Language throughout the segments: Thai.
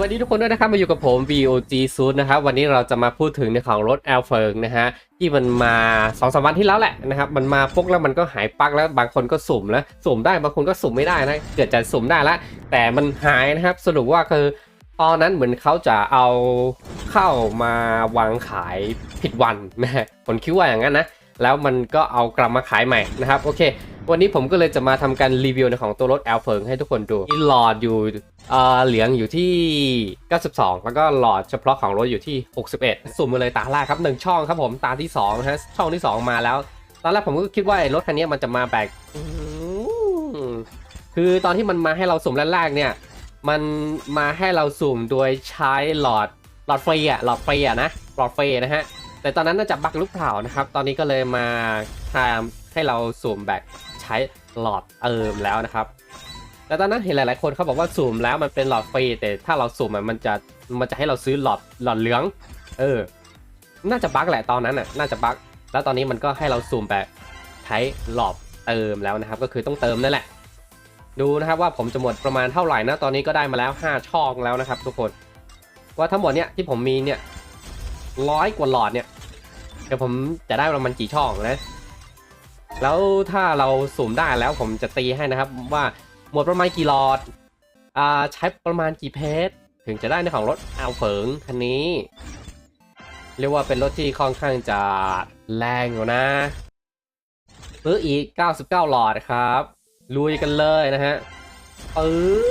วัสดีทุกคนด้วยนะครับมาอยู่กับผม VOG ซูดนะครับวันนี้เราจะมาพูดถึงในของรถแอลเฟิงนะฮะที่มันมา2อสวันที่แล้วแหละนะครับมันมาปุ๊กแล้วมันก็หายปักแล้วบางคนก็สุ่มแล้วสุ่มได้บางคนก็สุ่มไม่ได้นะเกิดจะสุ่มได้ละแต่มันหายนะครับสรุปว่าคือตอนนั้นเหมือนเขาจะเอาเข้ามาวางขายผิดวันนะผมคิดว่าอย่างนั้นนะแล้วมันก็เอากลับมาขายใหม่นะครับโอเค วันนี้ผมก็เลยจะมาทำการรีวิวในของตัวรถแอลเฟิงให้ทุกคนดูมีหลอดอยู่เอ่อเหลืองอยู่ที่ 92 แล้วก็หลอดเฉพาะของรถอยู่ที่ 61 สุ่มมาเลยตาแรกครับหนึ่งช่องครับผมตาที่2นะฮะช่องที่ 2 มาแล้ว ตอนแรกผมก็คิดว่ารถคันนี้มันจะมาแบกคือตอนที่มันมาให้เราสุ่มแรกๆเนี่ย มันมาให้เราสุ่มโดยใช้หลอดหลอดฟรีอะหลอดฟรีอะนะหลอดฟนะฮะแต่ตอนนั้นน่าจะบักหรือเปล่านะครับ ตอนนี้ก็เลยมาทำให้เราสุ่มแบบ ช้หลอดเติมแล้วนะครับแต่ตอนนั้นเห็นหลาย ๆ คนเขาบอกว่าสุ่มแล้วมันเป็นหลอดฟรีแต่ถ้าเราสุ่มมันจะมันจะให้เราซื้อหลอดหลอดเหลือง เออ น่าจะบั๊กแหละตอนนั้นน่ะน่าจะบั๊กแล้วตอนนี้มันก็ให้เราสุ่มแบบใช้หลอดเติมแล้วนะครับ ก็คือต้องเติมนั่นแหละ ดูนะครับว่าผมจะหมดประมาณเท่าไหร่นะตอนนี้ก็ได้มาแล้ว 5 ช่องแล้วนะครับ ทุกคน ว่าทั้งหมดเนี่ยที่ผมมีเนี่ยร้อยกว่าหลอดเนี่ยเดี๋ยวผมจะได้ประมาณกี่ช่องนะ แล้วถ้าเราสุ่มได้แล้วผมจะตีให้นะครับ ว่าหมดประมาณกี่หลอดอ่าใช้ประมาณกี่เพชรถึงจะได้ในของรถอัลเฟิงคันนี้ เรียกว่าเป็นรถที่ค่อนข้างจะแรงอยู่นะซื้ออีก 99 หลอดครับ ลุยกันเลยนะฮะปื้อ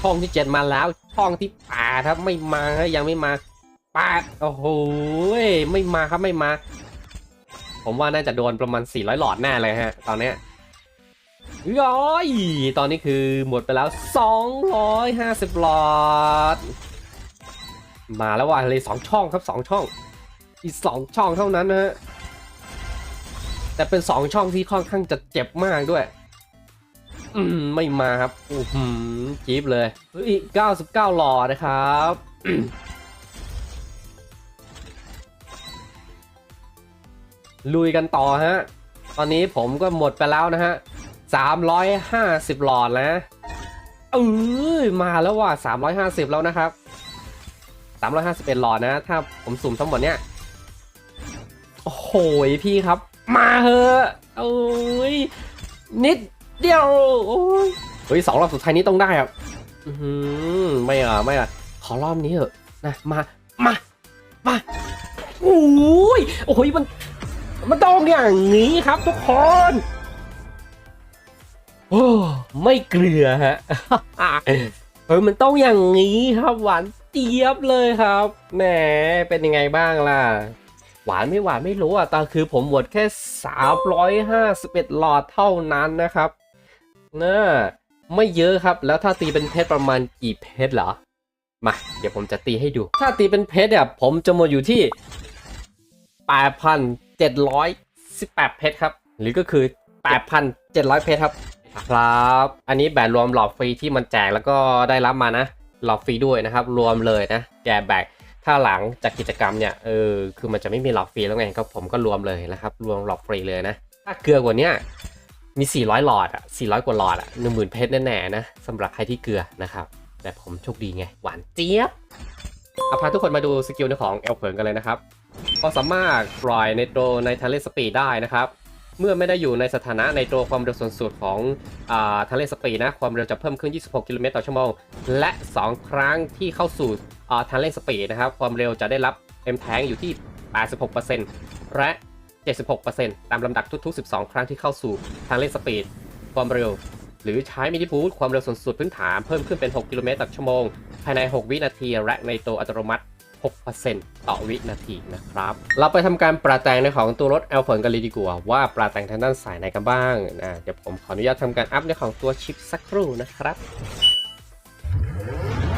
ช่องที่ 7 มาแล้ว ช่องที่8ครับไม่มายังไม่มาปดโอ้โหไม่มาครับไม่มา ผมว่าน่าจะโดนประมาณ 400 หลอดแน่เลยฮะ ตอนเนี้ยย้อยตอนนี้คือหมดไปแล้ว 250 หลอด มาแล้วว่ะเลยสองช่องครับสองช่อง อีกสองช่องเท่านั้นนะฮะ แต่เป็นสองช่องที่ค่อนข้างจะเจ็บมากด้วย อืมไม่มาครับอือหือจี๊บเลยอีก99 หลอดนะครับ ลุยกันต่อฮะ ตอนนี้ผมก็หมดไปแล้วนะฮะ350หลอดนะเออมาแล้วว่ะ350แล้วนะครับ351หลอดนะ ถ้าผมสุ่มทั้งหมดเนี้ยโอ้โหพี่ครับ มาเถอะโอ้ยนิดเดียวโอ้ยเฮ้ยสองรอบสุดท้ายนี้ต้องได้อะอืไม่อะไม่อะขอรอบนี้เถอะนะมามามาโอ้ยโอ้ยมัน มันต้องอย่างนี้ครับทุกคน โอ้ไม่เกลือฮะเออมันต้องอย่างนี้ครับ หวานเจี๊ยบเลยครับแหมเป็นยังไงบ้างล่ะ หวานไม่หวานไม่รู้อะแต่คือผมหมดแค่ 351 หลอดเท่านั้นนะครับน่าไม่เยอะครับ แล้วถ้าตีเป็นเพชรประมาณกี่เพชรเหรอ มา เดี๋ยวผมจะตีให้ดู ถ้าตีเป็นเพชรเนี่ยผมจะหมดอยู่ที่ 8,718 เพชรครับ หรือก็คือ 8,700 เพชรครับ ครับ อันนี้แบตรวมหลอดฟรีที่มันแจกแล้วก็ได้รับมานะ หลอดฟรีด้วยนะครับ รวมเลยนะ แจกแบกถ้าหลังจากกิจกรรมเนี่ย เออ คือมันจะไม่มีหลอดฟรีแล้วไง ก็ผมก็รวมเลยนะครับ รวมหลอดฟรีเลยนะ ถ้าเกลือกว่าเนี้ยมี 400 หลอดอะ 400 กว่าหลอดอะ10,000 เพชรแน่ๆนะสำหรับใครที่เกลือนะครับ แต่ผมโชคดีไง หวานเจี๊ยบเอาพาทุกคนมาดูสกิลของเอลเพิงกันเลยนะครับ ก็สามารถปล่อยไนโตรในทะเลสปีดได้นะครับ เมื่อไม่ได้อยู่ในสถานะไนโตรความเร็วสูงสุดของอาทะเลสปีดนะความเร็วจะเพิ่มขึ้น 26 กิโลเมตรต่อชั่วโมง และ 2 ครั้งที่เข้าสู่อ่าทะเลสปีดนะครับ ความเร็วจะได้รับ M แทงอยู่ที่ 86%และ 76%ตามลำดับทุกๆ 12 ครั้งที่เข้าสู่ทางเล่นสปีด ความเร็ว หรือใช้มินิบูทความเร็วสูงสุดพื้นฐานเพิ่มขึ้นเป็น 6 กิโลเมตรต่อชั่วโมง ภายใน 6 วินาที และในตัวอัตโนมัติ 6%ต่อวินาทีนะครับ เราไปทำการปรับแต่งในของตัวรถ a l p h o n กันเลยดีกว่าว่าปรับแต่งทางด้านสายไหนกันบ้างนะเดี๋ยวผมขออนุญาตทำการอัพในของตัวชิปสักครู่นะครับ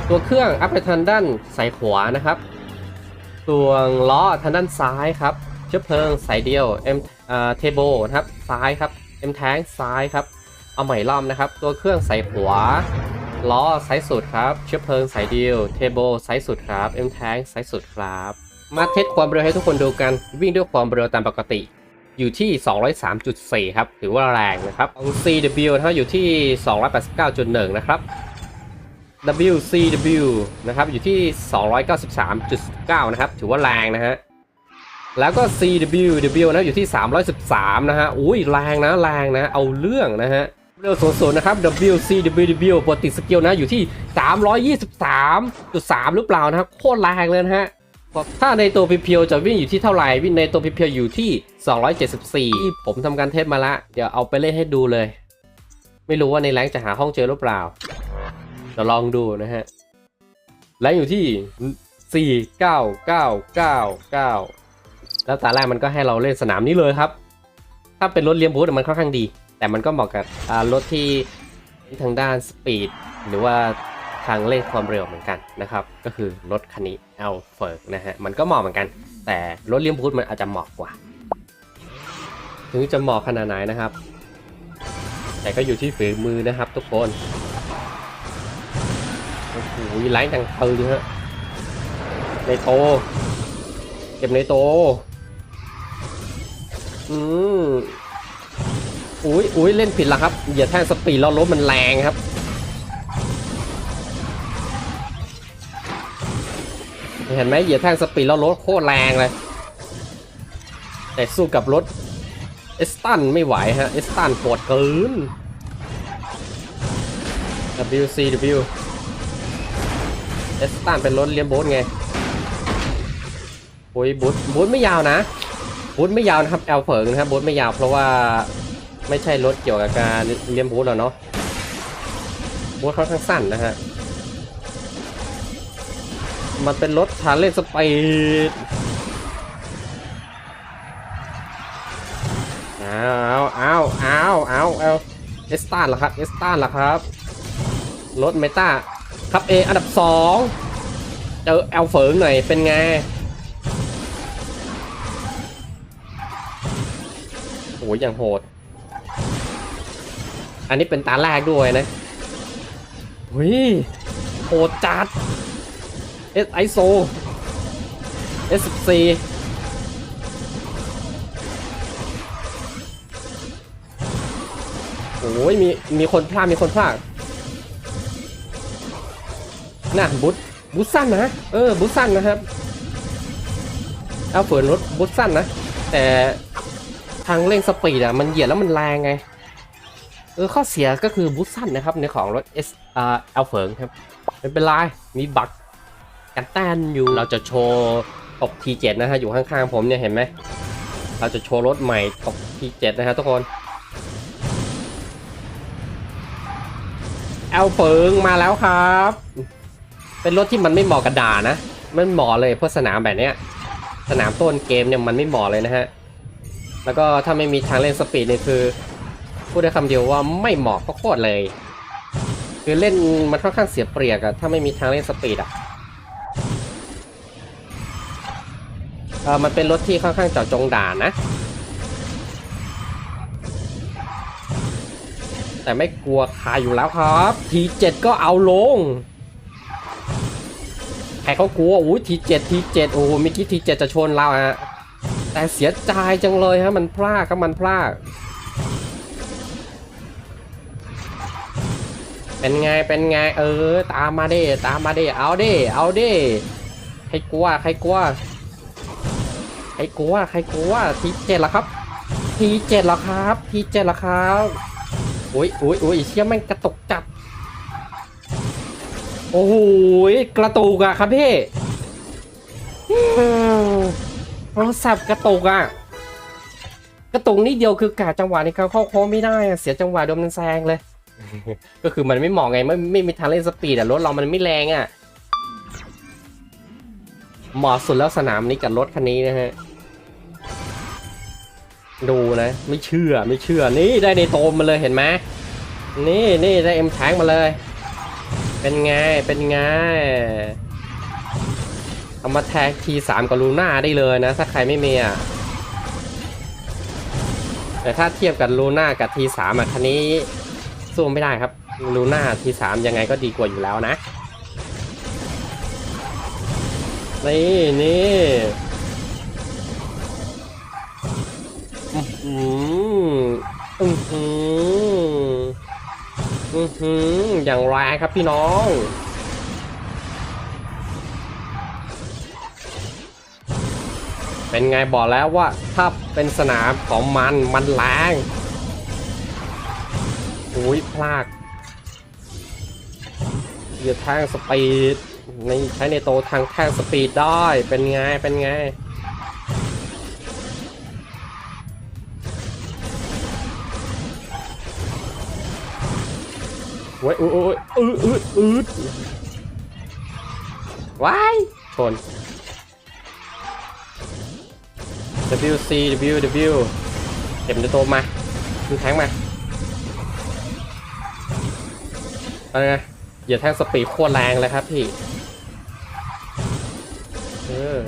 ตัวเครื่องอัพไปทางด้านสายขวานะครับ ตัวล้อทางด้านซ้ายครับเชื้อเพลิงสายเดียว M อ่าเทโบนะครับซ้ายครับ M แท้งซ้ายครับเอาใหม่ล่อมนะครับ ตัวเครื่องสายขวา ล้อซ้ายสุดครับ เชื้อเพลิงสายเดียวเทโบซ้ายสุดครับ M แทงซ้ายสุดครับ มาเทสความเร็วให้ทุกคนดูกัน วิ่งด้วยความเร็วตามปกติ อยู่ที่ 203.4 ครับ ถือว่าแรงนะครับของ CW นะครับอยู่ที่ 289.1 นะครับ WCW นะครับอยู่ที่ 293.9 นะครับ ถือว่าแรงนะฮะแล้วก็ CWW นะอยู่ที่ 313 นะฮะ อุ้ยแรงนะแรงนะ เอาเรื่องนะฮะ เร็วสูงๆนะครับ WCWW ปกติสกิลนะอยู่ที่ 323.3 หรือเปล่านะครับ โคตรแรงเลยนะฮะถ้าในตัวเพียวจะวิ่งอยู่ที่เท่าไหร่วิ่งในตัวเพียวอยู่ที่ 274 ผมทำการเทสมาละ เดี๋ยวเอาไปเล่นให้ดูเลย ไม่รู้ว่าในแรงจะหาห้องเจอหรือเปล่าเดี๋ยวลองดูนะฮะแรงอยู่ที่ 4 9 9 9 9 แล้วตาแรกมันก็ให้เราเล่นสนามนี้เลยครับ ถ้าเป็นรถเลี้ยงบูธมันค่อนข้างดี แต่มันก็เหมาะกับรถที่ทางด้านสปีดหรือว่าทางเล่นความเร็วเหมือนกันนะครับ ก็คือรถคันนี้ L f e r นะฮะ มันก็เหมาะเหมือนกัน แต่รถเลี้ยงบูธมันอาจจะเหมาะกว่า ถึงจะเหมาะขนาดไหนนะครับ แต่ก็อยู่ที่ฝีมือนะครับทุกคนโอ้โหไล่ดังปืนฮะในโต เก็บในโต อืม อุ้ยอุ้ยเล่นผิดล้วครับเหยียดแท่งสปีดแล้วรถมันแรงครับ เห็นไหมเหยียดแท่งสปีดแล้วรถโคตรแรงเลย แต่สู้กับรถเอสตันไม่ไหวฮะเอสตันปวดเกิน WCW เอสตันเป็นรถเลี้ยงโบ๊ทไงโอ้ยบูทบูทไม่ยาวนะบูทไม่ยาวนะครับแอลเฟิงนะครับบูทไม่ยาวเพราะว่า ไม่ใช่รถเกี่ยวกับการเลี้ยงบูทหรอกเนาะบูทค่อนข้างสั้นนะฮะ มันเป็นรถทางเล่นสปีดเอาเอาเอาเอาเอาเอสตันเหรอครับ เอสตันเหรอครับ รถเมตาครับเออันดับสองเจอแอลเฟิงหน่อยเป็นไงโอ้ยอย่างโหด อันนี้เป็นตาแรกด้วยนะหุยโหดจัด S ISO S14 โอ้ยมีมีคนพลาดมีคนพลาดน่ะบุ๊ทบุ๊ทสั้นนะเออบุ๊ทสั้นนะครับเอาเฟิร์นรถบุ๊ทสั้นนะ แต่ทางเร่งสปีดอะมันเหยียดแล้วมันแรงไง เออข้อเสียก็คือบุ๊ทสั้นนะครับในของรถ S อ่าเอาเฟิร์นครับไม่เป็นไรมีบักกันแตนอยู่เราจะโชว์ตก T7 นะฮะอยู่ข้างๆผมเนี่ยเห็นไหมเราจะโชว์รถใหม่ตก T7 นะฮะทุกคนแอลเฟิงมาแล้วครับ เป็นรถที่มันไม่เหมาะกับด่านะไม่เหมาะเลยเพราะสนามแบบเนี้ยสนามต้นเกมเนี่ยมันไม่เหมาะเลยนะฮะแล้วก็ถ้าไม่มีทางเล่นสปีดเนี่ยคือ พูดได้คำเดียวว่าไม่เหมาะก็โคตรเลย คือเล่นมันค่อนข้างเสียเปรียบอะถ้าไม่มีทางเล่นสปีดอะเออมันเป็นรถที่ค่อนข้างเจาะจงด่านนะ แต่ไม่กลัวใครอยู่แล้วครับ T7 ก็เอาลงใครเขากลัวอู้ทีเจ็ดทีเจ็ดโอ้โหมื่อกี้ทีเจ็ดจะชนเราฮะแต่เสียใจจังเลยฮะมันพลาดครับมันพลาด เป็นไง เป็นไง เออ ตามมาด้ตามมาด้เอาด้เอาด้ใครกลัว ใครกลัว ใครกลัว ใครกลัว ทีเจ็ดละครับ ทีเจ็ดละครับ ทีเจ็ดละครับโอ้ยโอ้ยโอ้ยเชี่ยแม่งกระตุกจับโอ้โหกระตุกอะครับพี่โทรศัพท์กระตุกอะกระตุกนิดเดียวคือกาจังหวะนี้เขาเข้าโค้งไม่ได้ เสียจังหวะโดนมันแซงเลย ก็คือมันไม่เหมาะไงไม่ไม่มีทางเล่นสปีดอะรถเรามันไม่แรงอะเหมาะสุดแล้วสนามนี้กับรถคันนี้นะฮะดูนะไม่เชื่อไม่เชื่อนี่ได้ในโตมมาเลยเห็นไหมนี่นี่ได้เอ็มแทงมาเลย เป็นไงเป็นไงเอามาแท็กทีสามกับลูน่าได้เลยนะ ถ้าใครไม่มีอะแต่ถ้าเทียบกับลูน่ากับทีสามอะคันนี้ สู้ไม่ได้ครับลูน่าทีสามยังไงก็ดีกว่าอยู่แล้วนะ นี่นี่อืมอืมอืมอืมอย่างไรครับพี่น้องเป็นไงบอกแล้วว่าถ้าเป็นสนามของมันมันแรง อุ้ยพลากเหยียดแท่งสปีดในใช้ในโตทางแท่งสปีดได้เป็นไงเป็นไงโอ้ยโอ้ยโอ้ยอืดอืดอืดว้ายชน WC W W เก็บในตัวมาดูแทงมา อะไรไงอย่าแทงสปีดโคตรแรงเลยครับพี่ เออ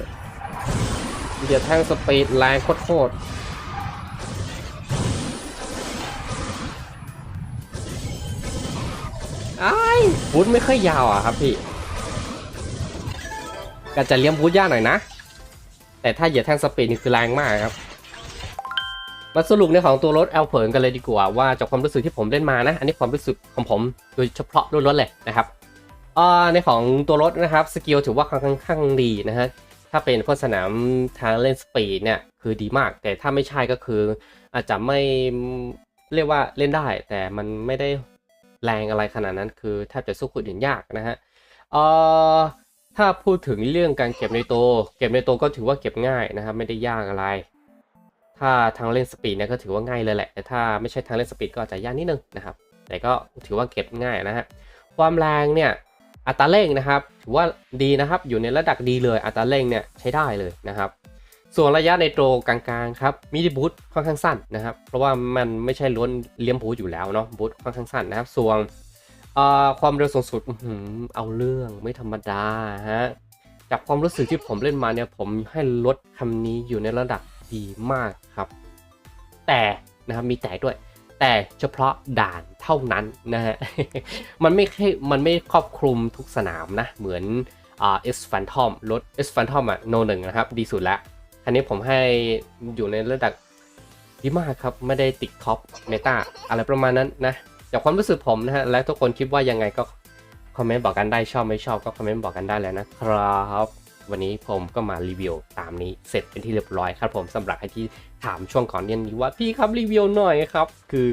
อย่าแทงสปีดแรงโคตรๆอ้ายบูทไม่ค่อยยาวอะครับพี่ก็จะเลี้ยงบูทยากหน่อยนะ แต่ถ้าเหยียดแท่งสปีดนี่คือแรงมากครับ มาสรุปในของตัวรถแอลเพิร์นกันเลยดีกว่าว่าจากความรู้สึกที่ผมเล่นมานะ อันนี้ความรู้สึกของผมโดยเฉพาะล้วนๆเลยนะครับในของตัวรถนะครับสกิลถือว่าค่อนข้างดีนะฮะถ้าเป็นพวกสนามทางเล่นสปีดเนี่ยคือดีมาก แต่ถ้าไม่ใช่ก็คืออาจจะไม่เรียกว่าเล่นได้ แต่มันไม่ได้แรงอะไรขนาดนั้น คือแทบจะสู้คนอื่นยากนะฮะเอ่อถ้าพูดถึงเรื่องการเก็บในโตวเก็บในโตวก็ถือว่าเก็บง่ายนะครับไม่ได้ยากอะไร ถ้าทางเล่นสปีดเนี่ยก็ถือว่าง่ายเลยแหละแต่ถ้าไม่ใช่ทางเล่นสปีดก็อาจจะยากนิดนึงนะครับ แต่ก็ถือว่าเก็บง่ายนะฮะความแรงเนี่ยอัตราเร่งนะครับถือว่าดีนะครับอยู่ในระดับดีเลยอัตราเร่งเนี่ยใช้ได้เลยนะครับ ส่วนระยะในโตรกลางๆครับมินิบูทค่อนข้างสั้นนะครับ เพราะว่ามันไม่ใช่ล้วนเลี้ยมบูทอยู่แล้วเนาะบูทค่อนข้างสั้นนะครับ ส่วนความเร็วสูงสุดอเอาเรื่องไม่ธรรมดาฮะจากความรู้สึกที่ผมเล่นมาเนี่ยผมให้ลดคำนี้อยู่ในระดับ ดีมากครับ แต่นะครับมีแต่ด้วย แต่เฉพาะด่านเท่านั้นนะฮะมันไม่ใช่มันไม่ครอบคลุมทุกสนามนะ เหมือนอ่า S Phantom รถ S Phantom อะโนหนึ่งนะครับ ดีสุดล้วคันนี้ผมให้อยู่ในระดับดีมากครับ ไม่ได้ติดท็อปเมตาอะไรประมาณนั้นนะจากความรู้สึกผมนะฮะ และทุกคนคิดว่ายังไงก็คอมเมนต์บอกกันได้ชอบไม่ชอบก็คอมเมนต์บอกกันได้แล้วนะครับ วันนี้ผมก็มารีวิวตามนี้เสร็จเป็นที่เรียบร้อยครับผมสำหรับใครที่ถามช่วงก่อนเรียนี้ว่าพี่ครับรีวิวหน่อยครับ คือ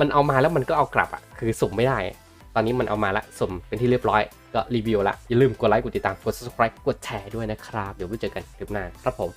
มันเอามาแล้วมันก็เอากลับอะคือสุ่มไม่ได้ ตอนนี้มันเอามาละสุ่มเป็นที่เรียบร้อยก็รีวิวละอย่าลืมกดไลค์กดติดตามกด subscribe กดแชร์ด้วยนะครับ เดี๋ยวไว้เจอกันคลิปหน้าครับผม